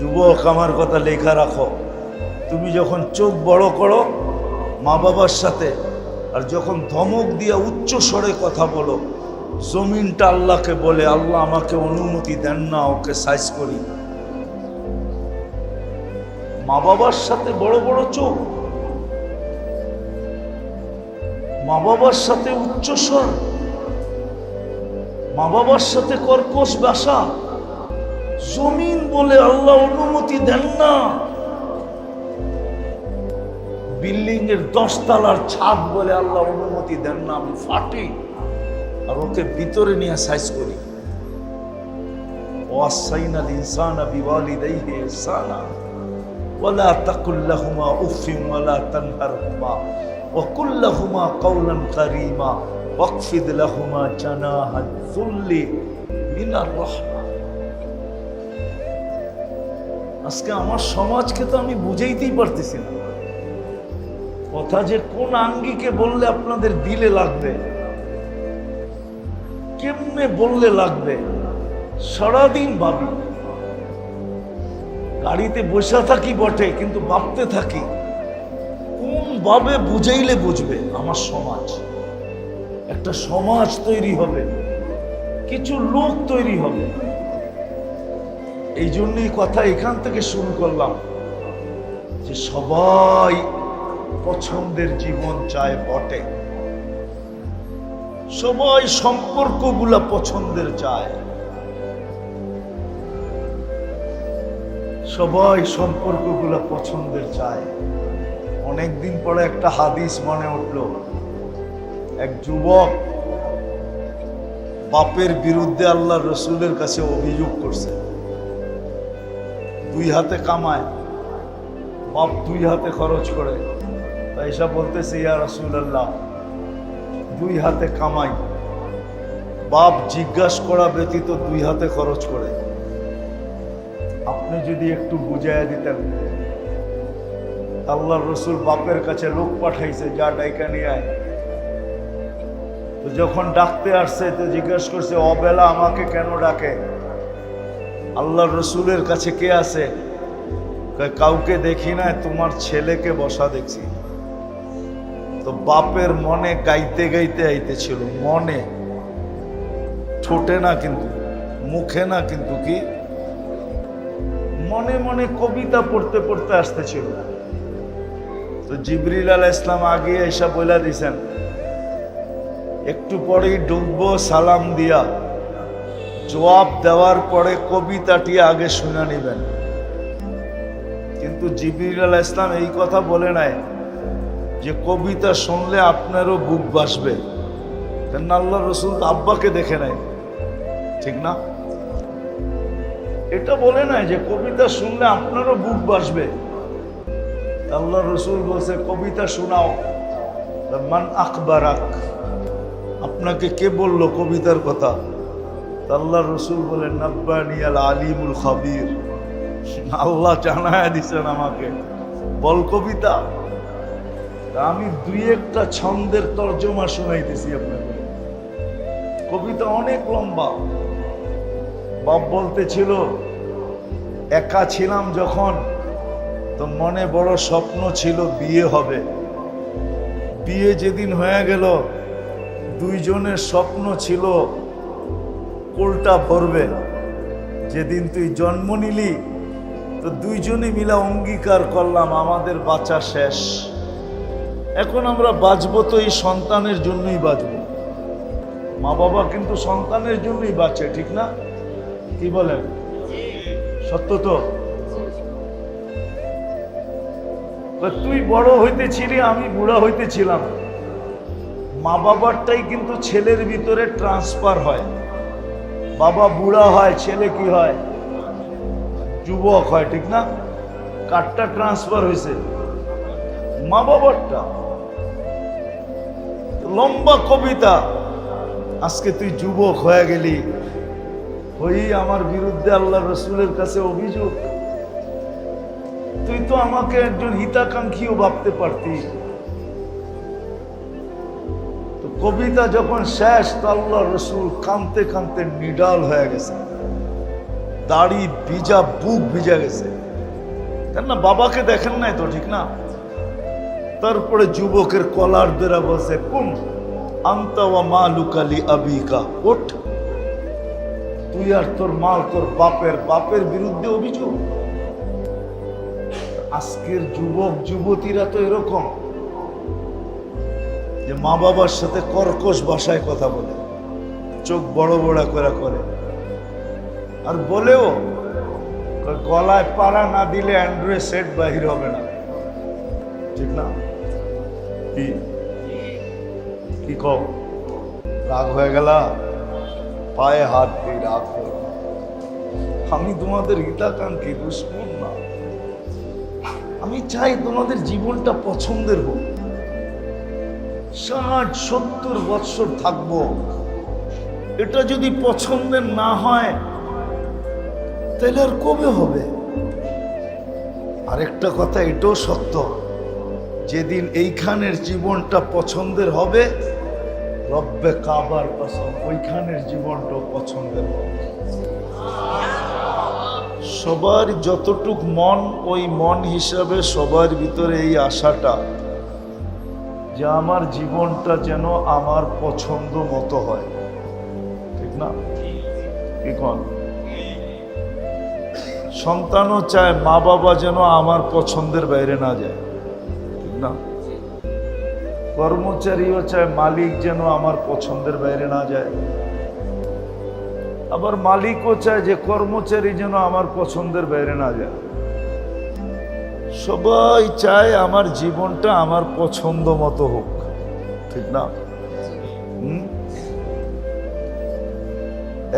যুবক, আমার কথা লেখা রাখো। তুমি যখন চোখ বড় করো মা বাবার সাথে, আর যখন ধমক দিয়ে উচ্চ স্বরে কথা বলো, জমিনটা আল্লাহকে বলে, আল্লাহ আমাকে অনুমতি দেন না, ওকে সাইজ করি। মা বাবার সাথে বড় বড় চোখ। মা বাবার সাথে উচ্চস্বর মা বাবার সাথে কর্কশ বাসা জমিন বলে আল্লাহ অনুমতি দেন না বিল্ডিং এর দশতলার ছাদ বলে আল্লাহ অনুমতি দেন না আমি ফাটি আর ওকে ভিতরে নিয়ে সাইজ করি ওয়াসাইনাল ইনসানা বিওয়ালিদাইহি ইহসানা ওয়ালা তাকুল লাহুমা উফিন ওয়ালা তানহারহুমা وقل لهما قولا كريما واخفض لهما جناح الذل من الرحمة আজকে আমার সমাজকে তো আমি বুঝাইতেই পারতেছি না। কথা যে কোন আঙ্গিকে বললে আপনাদের দিলে লাগবে? কেমনে বললে লাগবে? সারাদিন ভাবি। গাড়িতে বসে থাকি বটে, কিন্তু ভাবতে থাকি, কোন ভাবে বুঝাইলে বুঝবে আমার সমাজ? একটা সমাজ তৈরি হবে, কিছু লোক তৈরি হবে। এই জন্যই কথা এখান থেকে শুরু করলাম যে সবাই পছন্দের জীবন চায় বটে। সবাই সম্পর্কগুলা পছন্দের চায়। সবাই সম্পর্কগুলা পছন্দের চায়। অনেকদিন পরে একটা হাদিস মনে উঠল। এক যুবক বাপের বিরুদ্ধে আল্লাহ রসুলের কাছে অভিযোগ করছে। দুই হাতে কামায়, বাপ দুই হাতে খরচ করে। তাই এসব বলতেছে, ইয়া রসুল আল্লাহ দুই হাতে কামাই। বাপ জিজ্ঞাসা করা ব্যতীত দুই হাতে খরচ করে। আপনি যদি একটু বুঝাইয়া দিতেন। আল্লাহ রসুল বাপের কাছে লোক পাঠাইছে, যা ডাইকা নিয়ে আয়। তো যখন ডাকতে আসছে, তো জিজ্ঞেস করছে, অবেলা আমাকে কেন ডাকে? আল্লাহ রসুলের কাছে কে আছে? কাউকে দেখি না তোমার ছেলেকে বসা দেখছি। তো বাপের মনে গাইতে গাইতে আইতেছিল, মনে। ঠোঁটে না কিন্তু, মুখে না কিন্তু কি? মনে মনে কবিতা পড়তে পড়তে আসতেছিল। তো জিবরিল আল ইসলাম আগে এসা বইলা দিছেন, একটু পরেই ডুববো, সালাম দিয়া। জবাব দেওয়ার পরে কবিতাটি আগে শুনে নিবেন। কিন্তু জিবরিল আল ইসলাম এই কথা বলে নাই যে কবিতা শুনলে আপনারও বুক বাসবে কেন আল্লাহ রসুল আব্বাকে দেখে নাই। ঠিক না? এটা বলে নাই যে কবিতা শুনলে আপনারও বুক বাসবে আল্লাহ রসুল বলছে, কবিতা শোনাও। মান আকবারাক আপনাকে কে বলল কবিতার কথা? আল্লাহ রসুল বলে নব্বানি আল আলিমুল খাবির। আল্লাহ জানায় দিছেন আমাকে, বল কবিতা। আমি দুই একটা ছন্দের তর্জমা শোনাইতেছি আপনাকে। কবিতা অনেক লম্বা। বাপ বলতেছিল, একা ছিলাম যখন, তো মনে বড় স্বপ্ন ছিল বিয়ে হবে। বিয়ে যেদিন হয়ে গেল, দুইজনের স্বপ্ন ছিল কোলটা ভরবে। যেদিন তুই জন্ম নিলি, তো দুইজনে মিলা অঙ্গীকার করলাম, আমাদের বাঁচা শেষ। এখন আমরা বাঁচবো তো এই সন্তানের জন্যই বাঁচবো। মা বাবা কিন্তু সন্তানের জন্যই বাঁচে, ঠিক না? কি বলেন? সত্য তো? তুই বড় হইতেছিলি, আমি বুড়া হইতেছিলাম। মা বাবারটাই কিন্তু ছেলের ভিতরে ট্রান্সফার হয়। বাবা বুড়া হয়, ছেলে কি হয়? যুবক হয়, ঠিক না? কারটা ট্রান্সফার হয়েছে। মা বাবারটা। লম্বা কবিতা। আজকে তুই যুবক হয়ে গেলি। হই আমার বিরুদ্ধে আল্লাহ রসুলের কাছে অভিযোগ। তুই তো আমাকে একজন হিতাকাঙ্ক্ষীও ভাবতে পারতি কবিতা যখন শেষ, তো আল্লাহ রসুল কানতে কানতে নিডাল হয়ে গেছে। দাড়ি ভিজা, বুক ভিজা গেছে। কেন না, বাবাকে দেখেন নাই তো, ঠিক না? তারপরে যুবকের কলার দেরা বসে কুম, আন্তা ওয়া মা লুকালি আবিকা ওঠ তুই আর তোর মাল তোর বাপের বাপের বিরুদ্ধে অভিযোগ। আজকের যুবক, যুবতীরা তো এরকম। যে মা বাবার সাথে কর্কশ ভাষায় কথা বলে, চোখ বড় বড় করে করে। আর বলেও গলায় পাড়া না দিলে অ্যান্ড্রয়েড সেট বাহির হবে না। ঠিক না? কি? কি কও? রাগ হয়ে গেল? পায়ে হাত দিয়ে রাগ হয়ে আমি তোমাদের হিতাকাঙ্ক্ষী, দুশ্মন না। আমি চাই তোমাদের জীবনটা পছন্দের হোক। ষাট, সত্তর বৎসর থাকব। এটা যদি পছন্দের না হয়, তাহলে আর কবে হবে? আরেকটা কথা, এটাও সত্য। যেদিন এইখানের জীবনটা পছন্দের হবে, রব্বে কাবার কসম, ওইখানের জীবনটাও পছন্দের হবে। সবার যতটুক মন, ওই মন হিসাবে সবার ভিতরে এই আশাটা। যে আমার জীবনটা যেন আমার পছন্দ মতো হয়। ঠিক না? কন? সন্তানও চায় মা বাবা যেন আমার পছন্দের বাইরে না যায়। ঠিক না? কর্মচারীও চায় মালিক যেন আমার পছন্দের বাইরে না যায়। আবার মালিকও চায় যে কর্মচারী যেন আমার পছন্দের বাইরে না যায়। সবাই চায় আমার জীবনটা আমার পছন্দ মতো হোক। ঠিক না?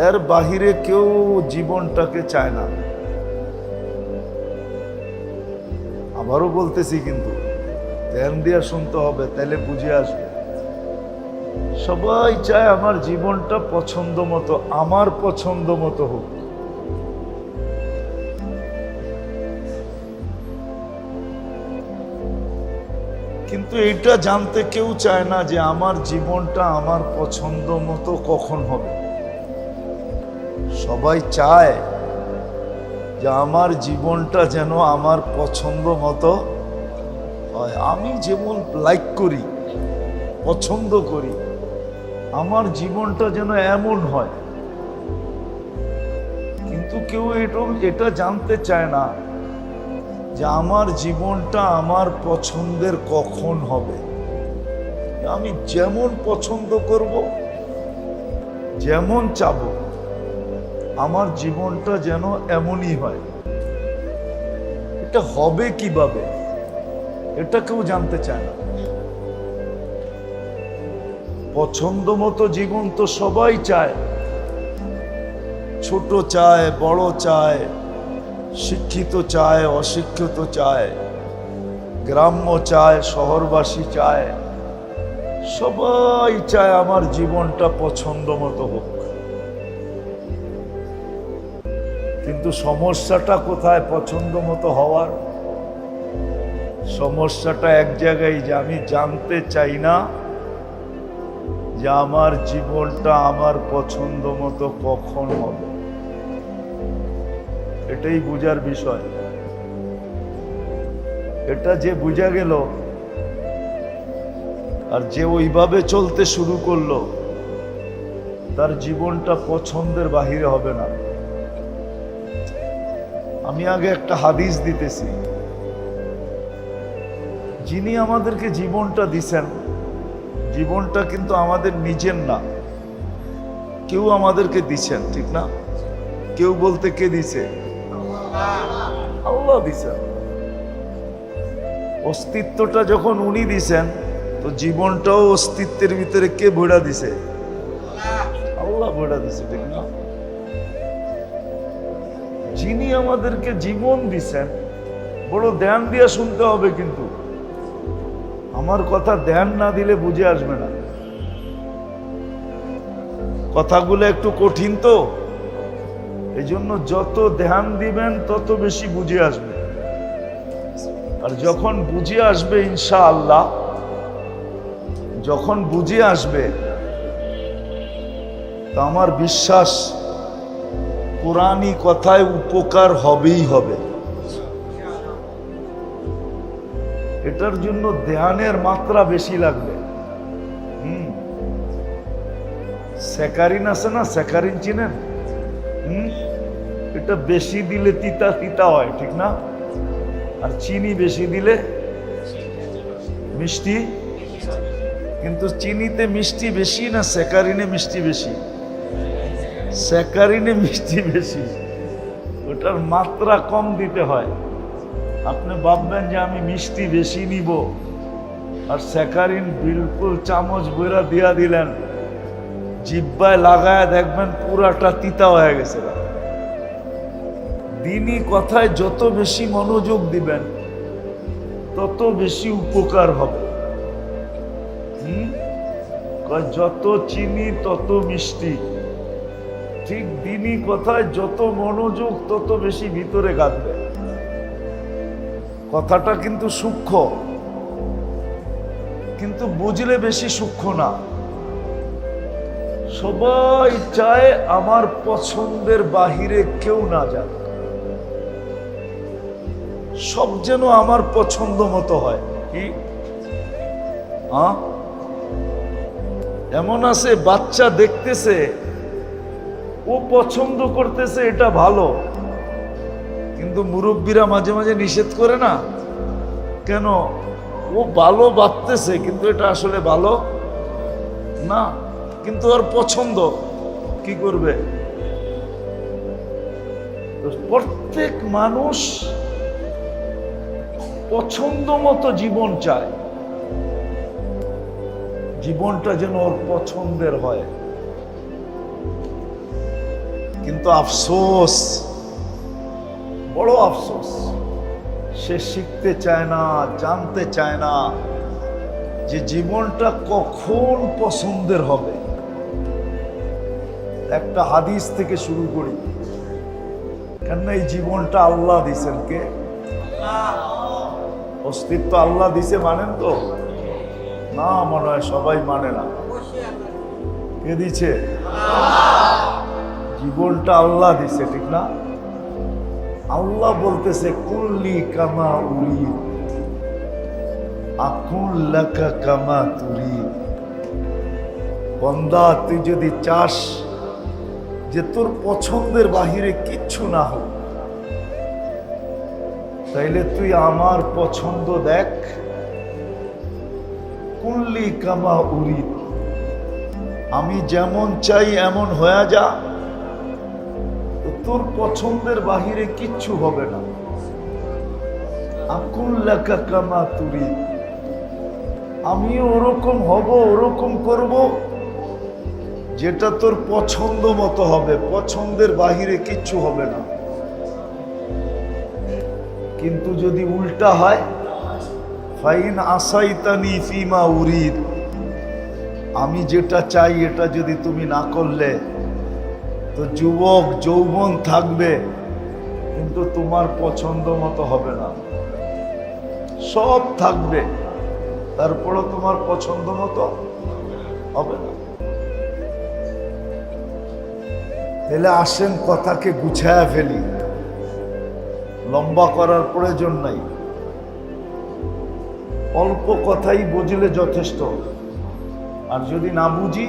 এর বাহিরে কেউ জীবনটাকে চায় না। আবারও বলতেছি কিন্তু, ধ্যান দিয়া শুনতে হবে তাহলে বুঝে আসবে। সবাই চায় আমার জীবনটা পছন্দ মতো, আমার পছন্দ মতো হোক। কিন্তু এটা জানতে কেউ চায় না যে আমার জীবনটা আমার পছন্দ মতো কখন হবে। সবাই চায় যে আমার জীবনটা যেন আমার পছন্দ মতো হয়। আমি যেমন লাইক করি, পছন্দ করি, আমার জীবনটা যেন এমন হয়। কিন্তু কেউ এটা এটা জানতে চায় না যে আমার জীবনটা আমার পছন্দের কখন হবে? আমি যেমন পছন্দ করব, যেমন চাব, আমার জীবনটা যেন এমনই হয়। এটা হবে কীভাবে? এটা কেউ জানতে চায় না। পছন্দ মতো জীবন তো সবাই চায়। ছোট চায়, বড় চায় শিক্ষিত চায়, অশিক্ষিত চায়, গ্রাম্য চায়, শহরবাসী চায়, সবাই চায় আমার জীবনটা পছন্দ মতো হোক। কিন্তু সমস্যাটা কোথায় পছন্দ মতো হওয়ার? সমস্যাটা এক জায়গায় যে আমি জানতে চাই না যে আমার জীবনটা আমার পছন্দ মতো কখন হবে। এটাই বুঝার বিষয়। এটা যে বুঝা গেল আর যে ওইভাবে চলতে শুরু করল, তার জীবনটা পছন্দের বাহিরে হবে না। আমি আগে একটা হাদিস দিতেছি। যিনি আমাদেরকে জীবনটা দিছেন, জীবনটা কিন্তু আমাদের নিজের না। কেউ আমাদেরকে দিছেন, ঠিক না? কেউ বলতে কে দিছে? আল্লাহ দিছেন। অস্তিত্বটা যখন উনি দিছেন, তো জীবনটাও অস্তিত্বের ভিতরে কে ভোড়া দিছে? আল্লাহ ভোড়া দিছে, ঠিক না? যিনি আমাদেরকে জীবন দিছেন, বড় ধ্যান দিয়ে শুনতে হবে কিন্তু। আমার কথা ধ্যান না দিলে বুঝে আসবে না। কথাগুলো একটু কঠিন তো। এই জন্য যত ধ্যান দিবেন, তত বেশি বুঝে আসবে। আর যখন বুঝে আসবে ইনশা আল্লাহ যখন বুঝে আসবে, তা আমার বিশ্বাস কোরআনই কথায় উপকার হবেই হবে। এটার জন্য ধ্যানের মাত্রা বেশি লাগবে। হুম। স্যাকারিন আছে না? স্যাকারিন চিনেন? এটা বেশি দিলে তিতা তিতা হয়, ঠিক না? আর চিনি বেশি দিলে মিষ্টি? কিন্তু চিনিতে মিষ্টি বেশি না স্যাকারিনে মিষ্টি বেশি? স্যাকারিনে মিষ্টি বেশি। ওটার মাত্রা কম দিতে হয়। আপনি ভাববেন যে আমি মিষ্টি বেশি নিব। আর স্যাকারিন বিলকুল চামচ বইরা দিয়া দিলেন। জিব্বায় লাগায় দেখবেন পুরাটা তিতা হয়ে গেছে। দিনই কথায় যত বেশি মনোযোগ দিবেন, তত বেশি উপকার হবে। যত চিনি, তত মিষ্টি। ঠিক দিনই কথায় যত মনোযোগ, তত বেশি ভিতরে গাঁথবে। কথাটা কিন্তু সূক্ষ্ম। কিন্তু বুঝলে বেশি সূক্ষ্ম না। সবাই চায় আমার পছন্দের বাহিরে কেউ না যাক। সব যেন আমার পছন্দ মতো হয়। কি? এমন আছে, বাচ্চা দেখতেছে, ও পছন্দ করতেছে, এটা ভালো। কিন্তু মুরব্বীরা মাঝে মাঝে নিষেধ করে না। কেন? ও ভালো বাঁধতেছে, কিন্তু এটা আসলে ভালো? না। কিন্তু ওর পছন্দ কি করবে? প্রত্যেক মানুষ পছন্দ মতো জীবন চায়। জীবনটা যেন ওর পছন্দের হয়। কিন্তু আফসোস, বড় আফসোস, সে শিখতে চায় না, জানতে চায় না যে জীবনটা কখন পছন্দের হবে। একটা হাদিস থেকে শুরু করি। কেন এই জীবনটা আল্লাহ দিছেন কে? অস্তিত্ব আল্লাহ দিছে মানেন তো? না, মনে হয় সবাই মানে না। কে দিছে? জীবনটা আল্লাহ দিছে, ঠিক না? আল্লাহ বলতেছে, কুল্লি কামা উরি আকুল্লাকা কামা তুরি বন্দা, তুই যদি চাস যে তোর পছন্দের বাহিরে কিচ্ছু না হোক। তাইলে তুই আমার পছন্দ দেখ। কুল্লি কামা উরি আমি যেমন চাই এমন হয়ে যা। তোর পছন্দের বাহিরে কিচ্ছু হবে না। আকুল্লাকা কামা তুরি আমি ওরকম হব, ওরকম করব। যেটা তোর পছন্দ মতো হবে, পছন্দের বাহিরে কিচ্ছু হবে না। কিন্তু যদি উল্টা হয়, ফাইন আসাইতানি ফিমা উরিদ। আমি যেটা চাই, এটা যদি তুমি না করলে, তো যুবক, যৌবন থাকবে, কিন্তু তোমার পছন্দ মতো হবে না। সব থাকবে, তারপরও তোমার পছন্দ মতো হবে না। তাহলে আসেন কথাকে গুছায়া ফেলি। লম্বা করার প্রয়োজন নাই। অল্প কথাই বুঝলে যথেষ্ট। আর যদি না বুঝি,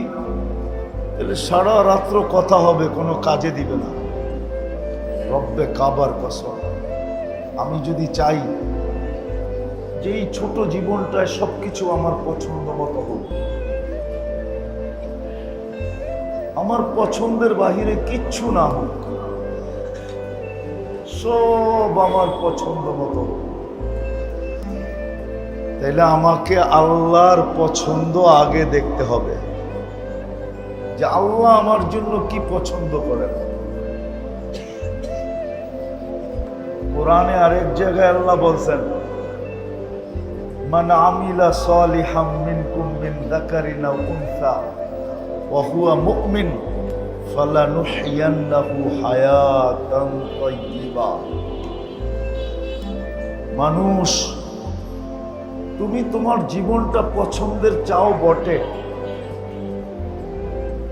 তাহলে সারা রাত্র কথা হবে, কোনো কাজে দিবে না। রব্বে কাবার কসম। আমি যদি চাই যে এই ছোট জীবনটায় সবকিছু আমার পছন্দ মতো হোক। আমার পছন্দের বাহিরে কিচ্ছু না হোক, সব আমার পছন্দ মতো। তাইলে আমাকে আল্লাহর পছন্দ আগে দেখতে হবে যে আল্লাহ আমার জন্য কি পছন্দ করেন। কোরআনে আরেক জায়গায় আল্লাহ বলছেন, মান আমিলা সালিহাম মিনকুম মিন যাকারিন আও উনসা। মানুষ, তুমি তোমার জীবনটা পছন্দের চাও বটে,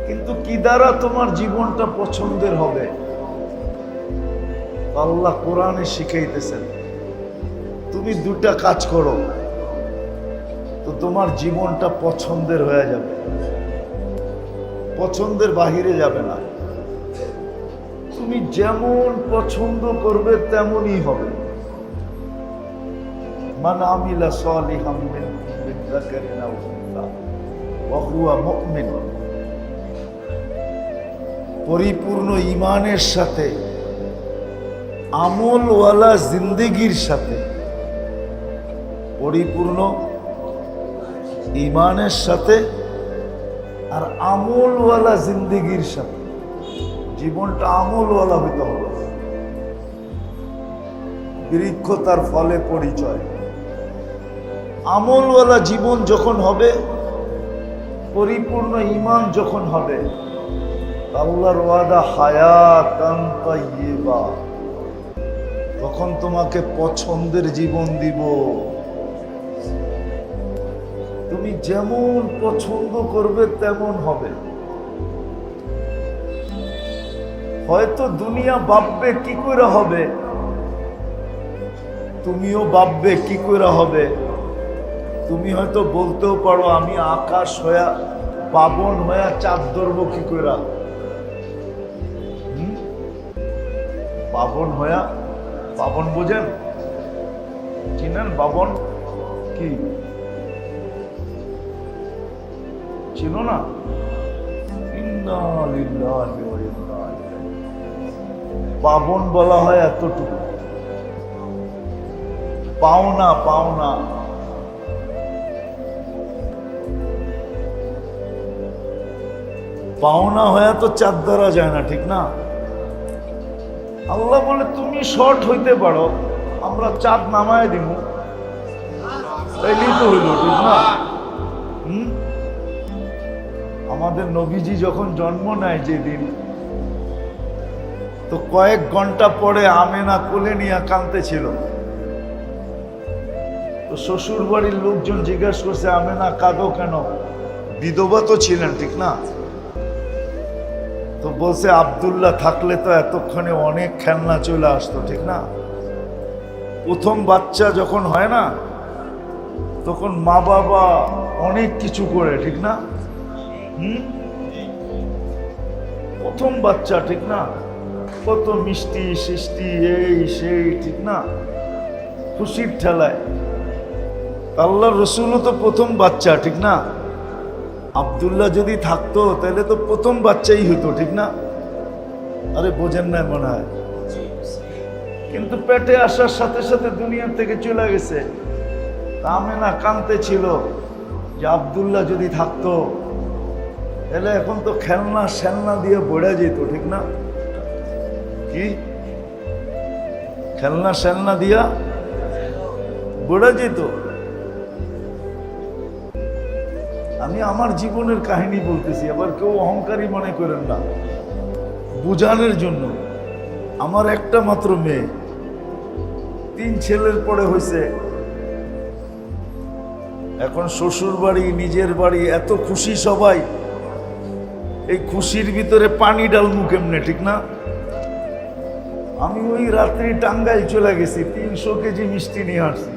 কিন্তু কি দ্বারা তোমার জীবনটা পছন্দের হবে? আল্লাহ কোরআনে শিখাইতেছেন, তুমি দুটা কাজ করো, তো তোমার জীবনটা পছন্দের হয়ে যাবে। পছন্দের বাহিরে যাবে না। তুমি যেমন পছন্দ করবে তেমনই হবে। মান পরিপূর্ণ ইমানের সাথে, আমলওয়ালা জিন্দেগির সাথে, পরিপূর্ণ ইমানের সাথে আর আমলওয়ালা জিন্দেগির সাথে জীবনটা আমলওয়ালা হইতে হবে। বৃক্ষ তার ফলে পরিচয়। আমলওয়ালা জীবন যখন হবে, পরিপূর্ণ ইমান যখন হবে, আল্লাহর ওয়াদা হায়াতান তখন তোমাকে পছন্দের জীবন দিব। তুমি যেমন পছন্দ করবে, তেমন হবে। হয়তো দুনিয়া ভাববে, কি করে হবে? তুমিও ভাববে, কি করে হবে? তুমি হয়তো বলতেও পারো, আমি আকাশ হইয়া, পাবন হইয়া চাঁদ ধরবো, কি করে? পাবন হইয়া, পাবন বোঝেন? চিনেন বাবন কি? চিনো না। পাবন বলা হয় এতটুকু। পাওনা পাওনা পাওনা হয়ে তো চাঁদ ধরা যায় না, ঠিক না? আল্লাহ বলে, তুমি শর্ট হইতে পারো, আমরা চাঁদ নামায় দিব তাইলেই তো হইল, ঠিক না? হুম? আমাদের নবীজি যখন জন্ম নেয় যেদিন, তো কয়েক ঘণ্টা পরে আমেনা কোলে নিয়ে কানতে ছিল তো শ্বশুর বাড়ির লোকজন জিজ্ঞাসা করছে, আমেনা, কাঁদো কেন? বিধবা তো ছিলেন, ঠিক না? তো বলছে, আবদুল্লাহ থাকলে তো এতক্ষণে অনেক খেলনা চলে আসতো, ঠিক না? প্রথম বাচ্চা যখন হয় না, তখন মা বাবা অনেক কিছু করে, ঠিক না? হুম? প্রথম বাচ্চা ঠিক না? কত মিষ্টি, সৃষ্টি, এই, সেই, ঠিক না? খুশির ঠেলায়। আল্লাহ রসুলও তো প্রথম বাচ্চা, ঠিক না? আবদুল্লাহ যদি থাকতো, তাহলে তো প্রথম বাচ্চাই হতো, ঠিক না? আরে বোঝেন না মনে হয়। কিন্তু পেটে আসার সাথে সাথে দুনিয়া থেকে চলে গেছে। না কানতে ছিল যে আবদুল্লাহ যদি থাকতো তাহলে এখন তো খেলনা সেলনা দিয়ে বড়ে যেত, ঠিক না? কি? খেলনা সেলনা দিয়া বড়ে যেত? আমি আমার জীবনের কাহিনী বলতেছি, আবার কেউ অহংকারী মনে করেন না। বুঝানোর জন্য। আমার একটা মাত্র মেয়ে। তিন ছেলের পরে হয়েছে এখন শ্বশুর বাড়ি নিজের বাড়ি, এত খুশি সবাই। এই খুশির ভিতরে পানি ডালমু কেমনে, ঠিক না? আমি ওই রাত্রি টাঙ্গাইল চলে গেছি, তিনশো কেজি মিষ্টি নিয়ে আসছি।